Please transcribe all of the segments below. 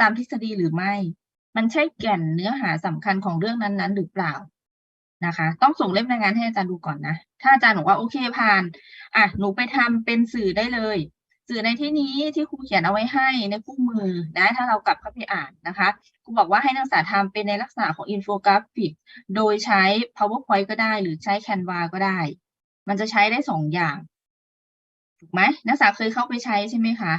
ตามทฤษฎีหรือไม่ มันใช่แก่นเนื้อหาสำคัญของเรื่องนั้นๆ หรือเปล่านะคะ ต้องส่งเล่มรายงานให้อาจารย์ดูก่อนนะ ถ้าอาจารย์บอกว่าโอเคผ่าน อะหนูไปทำเป็นสื่อได้เลย สื่อในที่นี้ที่ครูเขียนเอาไว้ให้ในคู่มือนะถ้าเรากลับเข้าไปอ่านนะคะครูบอกว่าให้นักศึกษาทำเป็นในลักษณะของอินโฟกราฟิก โดยใช้ powerpoint ก็ได้หรือใช้ canva ก็ได้ มันจะใช้ได้สองอย่างถูกไหมนักศึกษาเคยเข้าไปใช้ใช่ไหมคะ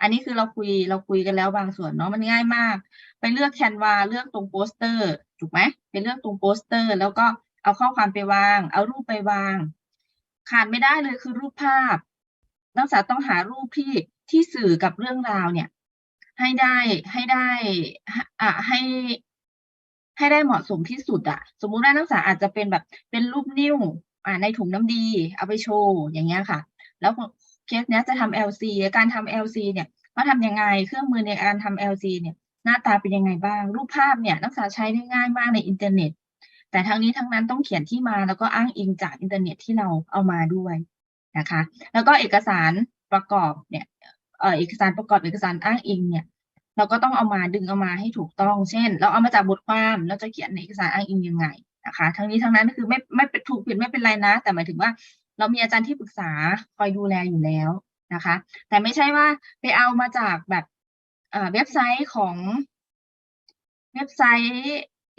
อันนี้คือเราคุยเราคุยกันแล้วบางส่วนเนาะมันง่ายมาก ไปเลือกแคนวาเลือกตรงโปสเตอร์ถูกไหมไปเลือกตรงโปสเตอร์ แล้วก็เอาข้อความไปวาง เอารูปไปวาง ขาดไม่ได้เลยคือรูปภาพ นักศึกษาต้องหารูปที่ที่สื่อกับเรื่องราวเนี่ย ให้ได้ให้ได้อะให้ให้ได้เหมาะสมที่สุดอะสมมุติว่านักศึกษาอาจจะเป็นแบบเป็นรูปนิ้วอ่าในถุงน้ำดี เอาไปโชว์อย่างเงี้ยค่ะ แล้ว เคสเนี้ยจะทำ LC การทำ LC เนี่ยว่าทำยังไงเครื่องมือในการทำ LC เนี่ยหน้าตาเป็นยังไงบ้าง รูปภาพเนี่ยนักศึกษาใช้ได้ง่ายมากในอินเทอร์เน็ต แต่ทั้งนี้ทั้งนั้นต้องเขียนที่มาแล้วก็อ้างอิงจากอินเทอร์เน็ตที่เราเอามาด้วยนะคะแล้วก็เอกสารประกอบเนี่ยเอ่อเอกสารประกอบเอกสารอ้างอิงเนี่ยเราก็ต้องเอามาดึงเอามาให้ถูกต้อง เช่น เราเอามาจากบทความเราจะเขียนในเอกสารอ้างอิงยังไงนะคะ ทั้งนี้ทั้งนั้นคือไม่ไม่เป็นถูกผิดไม่เป็นไรนะ แต่หมายถึงว่า เรามีอาจารย์ที่ปรึกษาคอยดูแลอยู่แล้วนะคะ แต่ไม่ใช่ว่าไปเอามาจากแบบเว็บไซต์ของเว็บไซต์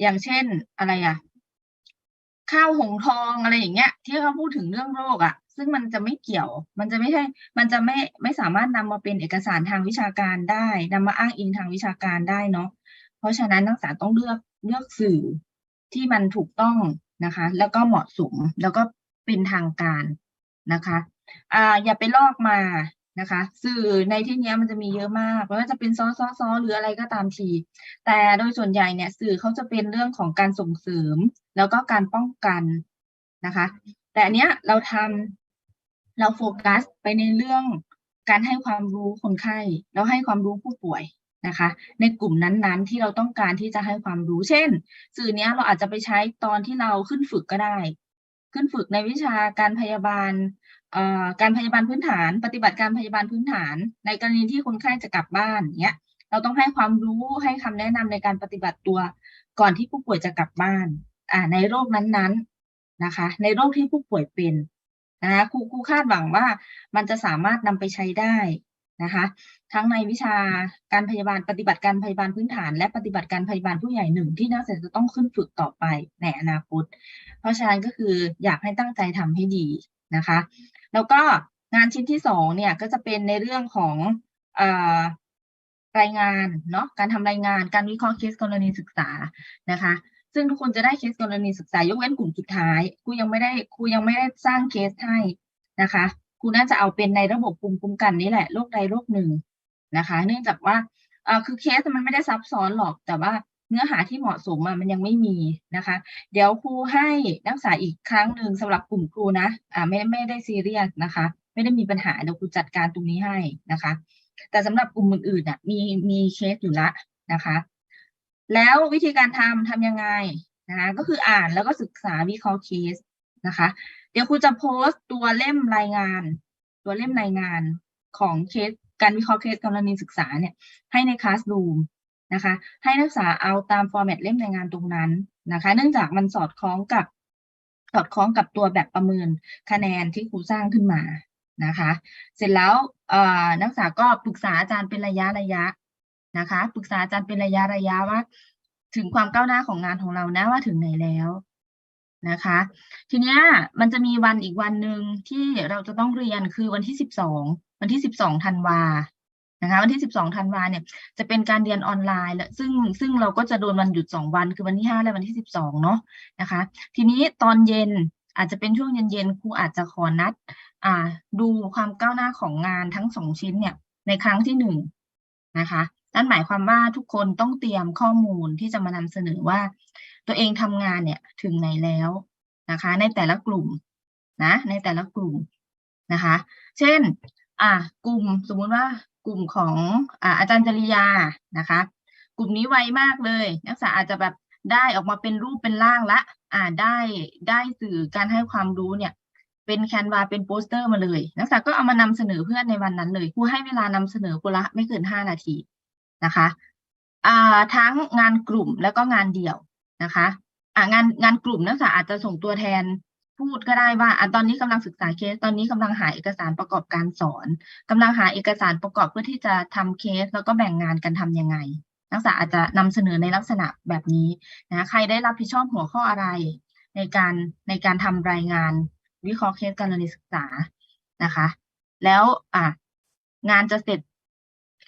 อย่างเช่นอะไรอะข้าวหงทองอะไรอย่างเงี้ย ที่เขาพูดถึงเรื่องโรคอะซึ่งมันจะไม่เกี่ยว มันจะไม่ใช่ มันจะไม่ไม่สามารถนำมาเป็นเอกสารทางวิชาการได้นำมาอ้างอิงทางวิชาการได้เนาะเพราะฉะนั้นนักศึกษาต้องเลือกเลือกสื่อที่มันถูกต้องนะคะ แล้วก็เหมาะสมแล้วก็ เป็นทางการนะคะอ่าอย่าไปลอกมานะคะ สื่อในที่นี้มันจะมีเยอะมากไม่ว่าจะเป็นซอซอซอหรืออะไรก็ตามที แต่โดยส่วนใหญ่เนี่ยสื่อเขาจะเป็นเรื่องของการส่งเสริม แล้วก็การป้องกันนะคะ แต่อันเนี้ยเราทำเราโฟกัสไปในเรื่องการให้ความรู้คนไข้แล้วให้ความรู้ผู้ป่วยนะคะ ในกลุ่มนั้นๆ ที่เราต้องการที่จะให้ความรู้ เช่น สื่อเนี้ยเราอาจจะไปใช้ตอนที่เราขึ้นฝึกก็ได้ ขึ้นฝึกในวิชาการพยาบาลการพยาบาลพื้นฐาน ปฏิบัติการพยาบาลพื้นฐาน ในกรณีที่คนไข้จะกลับบ้านเนี้ยเราต้องให้ความรู้ให้คำแนะนำในการปฏิบัติตัว ก่อนที่ผู้ป่วยจะกลับบ้านอ่าในโรคนั้นๆนะคะ ในโรคที่ผู้ป่วยเป็นนะคะครูครูคาดหวังว่ามันจะสามารถนำไปใช้ได้ นะคะทั้งในวิชาการพยาบาลปฏิบัติการพยาบาลพื้นฐาน และปฏิบัติการพยาบาลผู้ใหญ่หนึ่งที่นักศึกษาจะต้องขึ้นฝึกต่อไปในอนาคต เพราะฉะนั้นก็คืออยากให้ตั้งใจทำให้ดีนะคะ แล้วก็งานชิ้นที่สองเนี่ยก็จะเป็นในเรื่องของอรายงานเนาะการทำรายงานการวิเคราะห์เคสกรณีศึกษานะคะ ซึ่งทุกคนจะได้เคสกรณีศึกษายกเว้นกลุ่มสุดท้ายครูยังไม่ได้ครูยังไม่ได้สร้างเคสให้นะคะ ครูน่าจะเอาเป็นในระบบภูมิคุ้มกันนี่แหละโรคใดโรคหนึ่งนะคะ เนื่องจากว่าอ่าคือเคสมันไม่ได้ซับซ้อนหรอก แต่ว่าเนื้อหาที่เหมาะสมมันยังไม่มีนะคะ เดี๋ยวครูให้นักศึกษาอีกครั้งหนึ่งสำหรับกลุ่มครูนะอ่าไม่ไม่ได้ซีเรียสนะคะ ไม่ได้มีปัญหาเดี๋ยวครูจัดการตรงนี้ให้นะคะ แต่สำหรับกลุ่มอื่นๆอะมีมีเคสอยู่ละนะคะ แล้ววิธีการทำทำยังไงนะคะก็คืออ่านแล้วก็ศึกษาวิเคราะห์เคส นะคะ เดี๋ยวครูจะโพสต์ตัวเล่มรายงาน ตัวเล่มรายงานของเคสการวิเคราะห์เคสกรณีศึกษาเนี่ยให้ในคลาสรูมนะคะให้นักศึกษาเอาตามฟอร์แมตเล่มรายงานตรงนั้นนะคะ เนื่องจากมันสอดคล้องกับสอดคล้องกับตัวแบบประเมินคะแนนที่ครูสร้างขึ้นมานะคะ เสร็จแล้วนักศึกษาก็ปรึกษาอาจารย์เป็นระยะระยะนะคะ ปรึกษาอาจารย์เป็นระยะระยะว่า ถึงความก้าวหน้าของงานของเรานะว่าถึงไหนแล้ว นะคะ ทีเนี้ยมันจะมีวันอีกวันหนึ่งที่เราจะต้องเรียนคือวันที่สิบสองวันที่สิบสองธันวานะคะวันที่12ธันวาเนี่ยจะเป็นการเรียนออนไลน์และซึ่งซึ่งเราก็จะโดนวันหยุด2วันคือวันที่5และวันที่12เนาะนะคะ ทีนี้ตอนเย็นอาจจะเป็นช่วงเย็นๆครูอาจจะขอนัด อ่า ดูความก้าวหน้าของงานทั้งสองชิ้นเนี่ย ในครั้งที่หนึ่งนะคะนั่นหมายความว่าทุกคนต้องเตรียมข้อมูลที่จะมานำเสนอว่า ตัวเองทำงานเนี่ยถึงไหนแล้วนะคะ ในแต่ละกลุ่มนะในแต่ละกลุ่มนะคะ เช่นอ่ากลุ่มสมมุติว่ากลุ่มของอาอาจารย์จริยานะคะ กลุ่มนี้ไวมากเลย นักศึกษาอาจจะแบบได้ออกมาเป็นรูปเป็นร่างละ อ่าได้ได้สื่อการให้ความรู้เนี่ย เป็นแคนวาเป็นโปสเตอร์มาเลย นักศึกษาก็เอามานำเสนอเพื่อนในวันนั้นเลยครูให้เวลานำเสนอคนละไม่เกินห้านาทีนะคะอ่าทั้งงานกลุ่มแล้วก็งานเดี่ยว นะคะอ่างานงานกลุ่มนักศึกษาอาจจะส่งตัวแทนพูดก็ได้ว่าอะตอนนี้กำลังศึกษาเคสตอนนี้กำลังหาเอกสารประกอบการสอนกำลังหาเอกสารประกอบเพื่อที่จะทำเคส แล้วก็แบ่งงานกันทำยังไง นักศึกษาอาจจะนำเสนอในลักษณะแบบนี้นะใครได้รับผิดชอบหัวข้ออะไร ในการในการทำรายงานวิเคราะห์เคสการเรียนศึกษานะคะ แล้วอะงานจะเสร็จ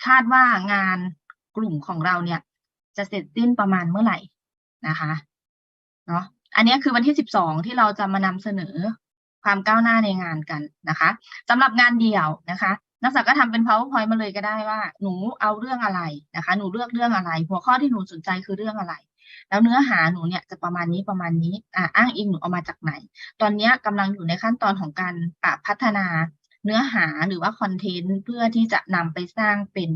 คาดว่างานกลุ่มของเราเนี่ย จะเสร็จสิ้นประมาณเมื่อไหร่ นะคะเนาะอันนี้คือวันที่สิบสองที่เราจะมานำเสนอความก้าวหน้าในงานกันนะคะสำหรับงานเดี่ยวนะคะ นักศึกษาก็ทำเป็น powerpoint มาเลยก็ได้ว่า หนูเอาเรื่องอะไรนะคะ หนูเลือกเรื่องอะไร หัวข้อที่หนูสนใจคือเรื่องอะไร แล้วเนื้อหาหนูเนี่ยจะประมาณนี้ประมาณนี้อ่าอ้างอิงหนูเอามาจากไหน ตอนนี้กำลังอยู่ในขั้นตอนของการพัฒนาเนื้อหาหรือว่าคอนเทนต์เพื่อที่จะนำไปสร้างเป็น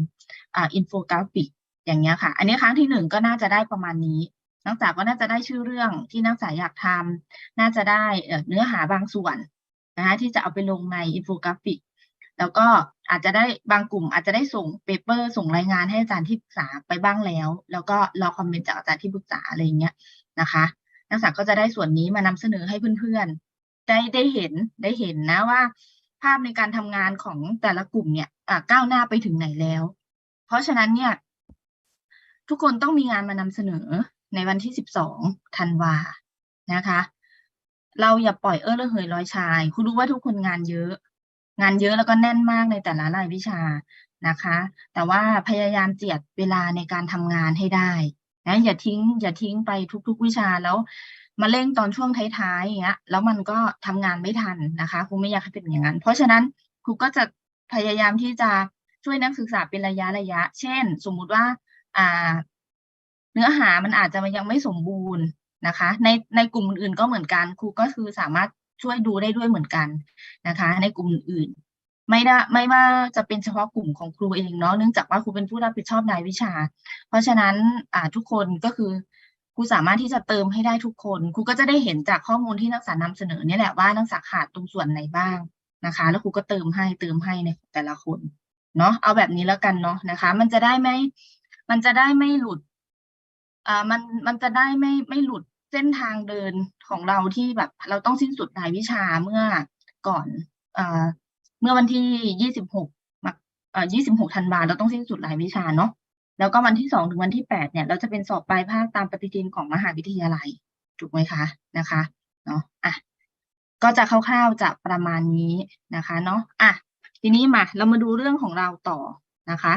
อ่าอินโฟกราฟิกอย่างเงี้ยค่ะ อันนี้ครั้งที่หนึ่งก็น่าจะได้ประมาณนี้ นักศึกษาก็น่าจะได้ชื่อเรื่องที่นักศึกษาอยากทำน่าจะได้เนื้อหาบางส่วนนะคะที่จะเอาไปลงในอินโฟกราฟิก แล้วก็อาจจะได้บางกลุ่มอาจจะได้ส่งเปเปอร์ส่งรายงานให้อาจารย์ที่ปรึกษาไปบ้างแล้ว แล้วก็รอคอมเมนต์จากอาจารย์ที่ปรึกษาอะไรเงี้ยนะคะ นักศึกษาก็จะได้ส่วนนี้มานำเสนอให้เพื่อนๆ ได้ได้เห็นได้เห็นนะว่า ภาพในการทำงานของแต่ละกลุ่มเนี่ยก้าวหน้าไปถึงไหนแล้ว เพราะฉะนั้นเนี่ยทุกคนต้องมีงานมานำเสนอ ในวันที่สิบสองธันวานะคะ เราอย่าปล่อยเออระเหยลอยชาย คุณรู้ว่าทุกคนงานเยอะ งานเยอะแล้วก็แน่นมากในแต่ละรายวิชานะคะ แต่ว่าพยายามเจียดเวลาในการทำงานให้ได้นะอย่าทิ้ง อย่าทิ้งไปทุก ๆ วิชาแล้วมาเร่งตอนช่วงท้ายๆอย่างเงี้ย แล้วมันก็ทำงานไม่ทันนะคะครูไม่อยากให้เป็นอย่างนั้น เพราะฉะนั้นครูก็จะพยายามที่จะช่วยนักศึกษาเป็นระยะระยะ เช่น สมมุติว่าอ่า เนื้อหามันอาจจะยังไม่สมบูรณ์นะคะ ในในกลุ่มอื่นๆก็เหมือนกันครูก็คือสามารถช่วยดูได้ด้วยเหมือนกันนะคะ ในกลุ่มอื่นไม่ได้ไม่ว่าจะเป็นเฉพาะกลุ่มของครูเองเนาะเนื่องจากว่าครูเป็นผู้รับผิดชอบรายวิชา เพราะฉะนั้นอ่าทุกคนก็คือครูสามารถที่จะเติมให้ได้ทุกคนครูก็จะได้เห็นจากข้อมูลที่นักศึกษานำเสนอเนี่ยแหละว่านักศึกษาขาดตรงส่วนไหนบ้างนะคะ แล้วครูก็เติมให้เติมให้ในแต่ละคนเนาะเอาแบบนี้แล้วกันเนาะนะคะ มันจะได้ไม่มันจะได้ไม่หลุด อ่ามันมันจะได้ไม่ไม่หลุดเส้นทางเดินของเราที่แบบ เราต้องสิ้นสุดรายวิชาเมื่อก่อนอ่าเมื่อวันที่ยี่สิบหกมกอ่ายี่สิบหกธันวาเราต้องสิ้นสุดรายวิชาเนาะแล้วก็วันที่สองถึงวันที่แปดเนี่ย เราจะเป็นสอบปลายภาคตามปฏิทินของมหาวิทยาลัยถูกไหมคะนะคะเนาะอะก็จะคร่าวๆจะประมาณนี้นะคะ เนาะอะทีนี้มาเรามาดูเรื่องของเราต่อนะคะ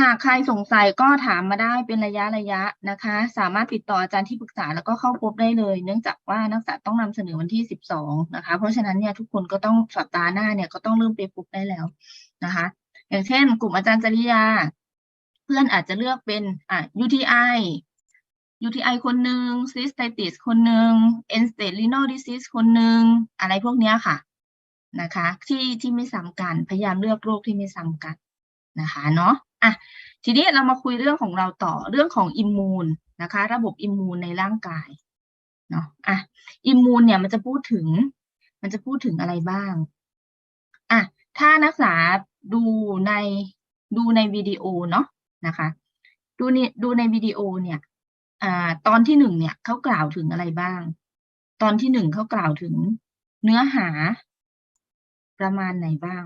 หากใครสงสัยก็ถามมาได้เป็นระยะระยะนะคะ สามารถติดต่ออาจารย์ที่ปรึกษาแล้วก็เข้าพบได้เลย เนื่องจากว่านักศึกษาต้องนำเสนอวันที่สิบสองนะคะ เพราะฉะนั้นเนี่ยทุกคนก็ต้องสัปดาห์หน้าเนี่ยก็ต้องเริ่มไปพบได้แล้วนะคะ อย่างเช่น กลุ่มอาจารย์จริยา เพื่อนอาจจะเลือกเป็นอะ UTI UTI คนหนึ่ง cystitis คนหนึ่ง end stage renal disease คนหนึ่งอะไรพวกเนี้ยค่ะนะคะ ที่ที่ไม่ซ้ำกันพยายามเลือกโรคที่ไม่ซ้ำกันนะคะเนาะ อะทีนี้เรามาคุยเรื่องของเราต่อเรื่องของอิมมูนนะคะ ระบบอิมมูนในร่างกายเนาะอะอิมมูนเนี่ยมันจะพูดถึง มันจะพูดถึงอะไรบ้างอะถ้านักศึกษาดูในดูในวิดีโอเนาะนะคะดูนี่ดูในวิดีโอเนี่ยอ่าตอนที่หนึ่งเนี่ยเขากล่าวถึงอะไรบ้าง ตอนที่หนึ่งเขากล่าวถึงเนื้อหาประมาณไหนบ้าง